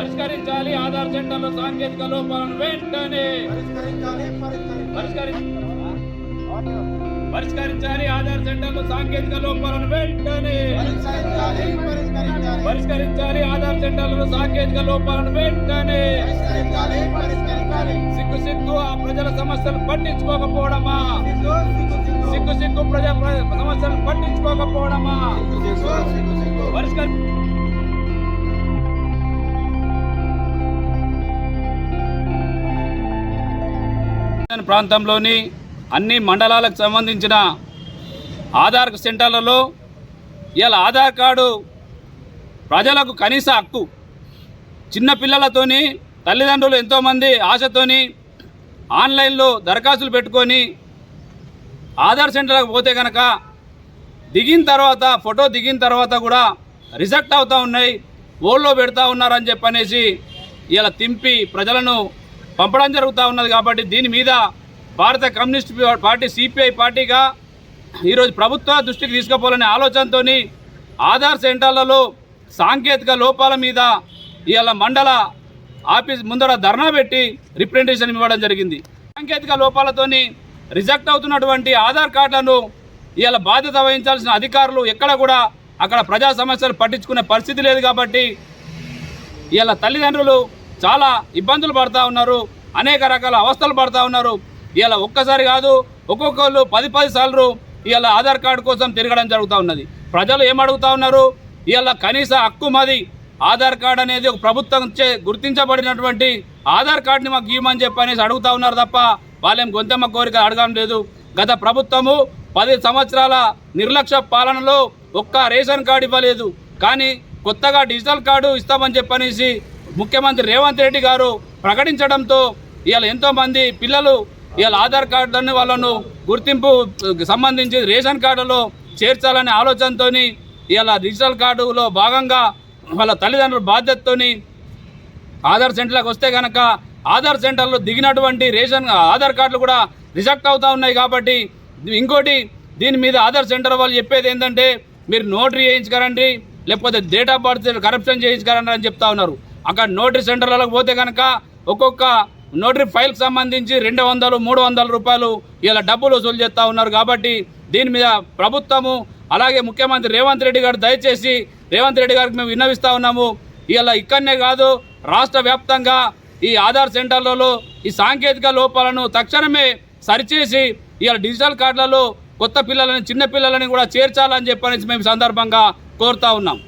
పరిష్కరించాలి. ఆధార్ సెంటర్లో సాంకేతిక లోపాలను వెంటనే పరిష్కరించాలి పరిష్కరించాలి. పరిష్కరి పరిష్కరించాలి. ఆధార్ సెంటర్లో సాంకేతిక లోపాలను వెంటనే పరిష్కరించాలి ఆధార్ సెంటర్లలో సాంకేతిక లోపాలను వెంటనే సిగ్గు సిగ్గు ఆ ప్రజల సమస్యలు పట్టించుకోకపోవడమా? సిగ్గు సిగ్గు ప్రజల ప్ర- సమస్యలు పట్టించుకోకపోవడమా? పరిష్కరి ప్రాంతంలోని అన్ని మండలాలకు సంబంధించిన ఆధార్ సెంటర్లలో ఇవాళ ఆధార్ కార్డు ప్రజలకు కనీస హక్కు. చిన్న పిల్లలతోని తల్లిదండ్రులు ఎంతోమంది ఆశతోని ఆన్లైన్లో దరఖాస్తులు పెట్టుకొని ఆధార్ సెంటర్లకు పోతే కనుక దిగిన తర్వాత ఫోటో దిగిన తర్వాత కూడా రిజెక్ట్ అవుతూ ఉన్నాయి ఓల్లో పెడతా ఉన్నారని చెప్పనేసి ఇలా తింపి ప్రజలను పంపడం జరుగుతూ ఉన్నది కాబట్టి దీని మీద భారత కమ్యూనిస్ట్ పార్టీ సిపిఐ పార్టీగా ఈరోజు ప్రభుత్వ దృష్టికి తీసుకుపోవాలనే ఆలోచనతో ఆధార్ సెంటర్లలో సాంకేతిక లోపాల మీద ఇవాళ మండల ఆఫీస్ ముందర ధర్నా పెట్టి రిప్రజెంటేషన్ ఇవ్వడం జరిగింది. సాంకేతిక లోపాలతోని రిజెక్ట్ అవుతున్నటువంటి ఆధార్ కార్డులను ఇవాళ బాధ్యత వహించాల్సిన అధికారులు ఎక్కడ కూడా అక్కడ ప్రజా సమస్యలు పట్టించుకునే పరిస్థితి లేదు కాబట్టి ఇవాళ తల్లిదండ్రులు చాలా ఇబ్బందులు పడతా ఉన్నారు అనేక రకాల అవస్థలు పడతా ఉన్నారు. ఇలా ఒక్కసారి కాదు ఒక్కొక్కళ్ళు పది పది సార్లు ఇవాళ ఆధార్ కార్డు కోసం తిరగడం జరుగుతూ ఉన్నది. ప్రజలు ఏమడుగుతా ఉన్నారు? ఇవాళ కనీస హక్కు మాది ఆధార్ కార్డు అనేది ఒక ప్రభుత్వం చే గుర్తించబడినటువంటి ఆధార్ కార్డుని మాకు ఇవ్వమని చెప్పి అనేసి అడుగుతా ఉన్నారు తప్ప వాళ్ళేం గొంతెమ్మ కోరిక అడగడం లేదు. గత ప్రభుత్వము పది సంవత్సరాల నిర్లక్ష్య పాలనలో ఒక్క రేషన్ కార్డు ఇవ్వలేదు. కానీ కొత్తగా డిజిటల్ కార్డు ఇస్తామని చెప్పనేసి ముఖ్యమంత్రి రేవంత్ రెడ్డి గారు ప్రకటించడంతో ఇవాళ ఎంతోమంది పిల్లలు ఇవాళ ఆధార్ కార్డులను వాళ్ళను గుర్తింపు సంబంధించి రేషన్ కార్డులో చేర్చాలనే ఆలోచనతోని ఇవాళ డిజిటల్ కార్డులో భాగంగా వాళ్ళ తల్లిదండ్రుల బాధ్యతతో ఆధార్ సెంటర్లకు వస్తే కనుక ఆధార్ సెంటర్లో దిగినటువంటి రేషన్ ఆధార్ కార్డులు కూడా రిజెక్ట్ అవుతూ ఉన్నాయి కాబట్టి ఇంకోటి దీని మీద ఆధార్ సెంటర్ వాళ్ళు చెప్పేది ఏంటంటే మీరు నోటరీ చేయించుకోరండి లేకపోతే డేట్ ఆఫ్ బర్త్ కరప్షన్ చేయించుకోరండి అని చెప్తా ఉన్నారు. అక్కడ నోటరీ సెంటర్లకు పోతే కనుక ఒక్కొక్క నోటరీ ఫైల్కి సంబంధించి రెండు వందలు మూడు వందల రూపాయలు ఇలా డబ్బులు వసూలు చేస్తూ ఉన్నారు కాబట్టి దీని మీద ప్రభుత్వము అలాగే ముఖ్యమంత్రి రేవంత్ రెడ్డి గారు దయచేసి రేవంత్ రెడ్డి గారికి మేము విన్నవిస్తూ ఉన్నాము. ఇలా ఇక్కడనే కాదు రాష్ట్ర వ్యాప్తంగా ఈ ఆధార్ సెంటర్లలో ఈ సాంకేతిక లోపాలను తక్షణమే సరిచేసి ఇలా డిజిటల్ కార్డులలో కొత్త పిల్లలని చిన్న పిల్లలని కూడా చేర్చాలని చెప్పనేసి మేము సందర్భంగా కోరుతా ఉన్నాం.